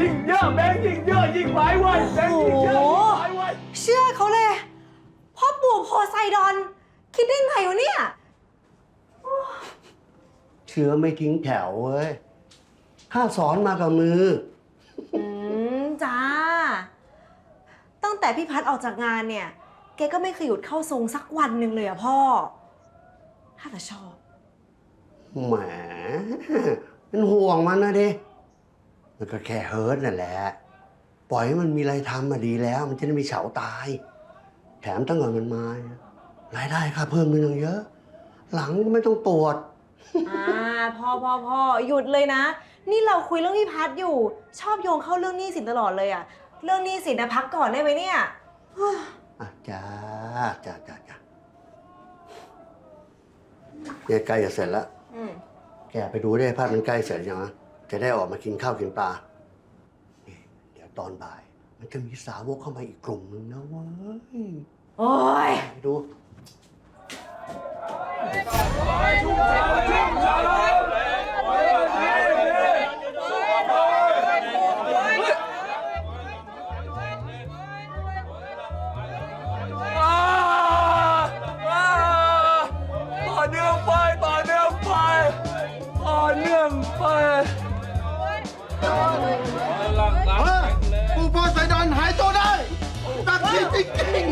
ยิ่งเยอะแบงยิ่งเยอะยิ่งไหวเว้แบงยิ่งเยอะยิ่งไหวเว้เชื่อเขาเลยพ่อปู่โพไซดอน คิดได้ไงวะเนี่ย เชื้อไม่ทิ้งแถวเว้ยข้าสอนมากับมือ อืมจ้า ตั้งแต่พี่พัดออกจากงานเนี่ย แกก็ไม่เคยหยุดเข้าทรงสักวันหนึ่งเลยอะพ่อถ้าแต่ชอบ แหมเป็นห่วงมันนะดิมันก็แค่เฮิร์ตนั่นแหละ ปล่อยให้มันมีอะไรทำมาดีแล้ว มันจะได้ไม่เฉาตาย แถมตั้งแต่มันมาเนี่ยรายได้ค่าเพิ่มมันยังเยอะ หลังก็ไม่ต้องตรวจ อ่าพ่อพ่อพ่อหยุดเลยนะ นี่เราคุยเรื่องพี่พัดอยู่ ชอบโยงเข้าเรื่องหนี้สินตลอดเลยอะเรื่องหนี้สินนะพักก่อนได้ไหมเนี่ยอะจ้าจ้าจ้าจ้าเนี่ยใกล้จะเสร็จแล้ว อืมแกไปดูได้ภาพมันใกล้เสร็จยังนะจะได้ออกมากินข้าวกินปลานี่เดี๋ยวตอนบ่าย มันจะมีสาวกเข้ามาอีกกลุ่มหนึ่งนะเว้ยโอ้ย่อเนื่องไปต่อเนื่องไปต่อเนื่องไปผู้ปูโปไซดอนหายตัวได้ตัดทีจริง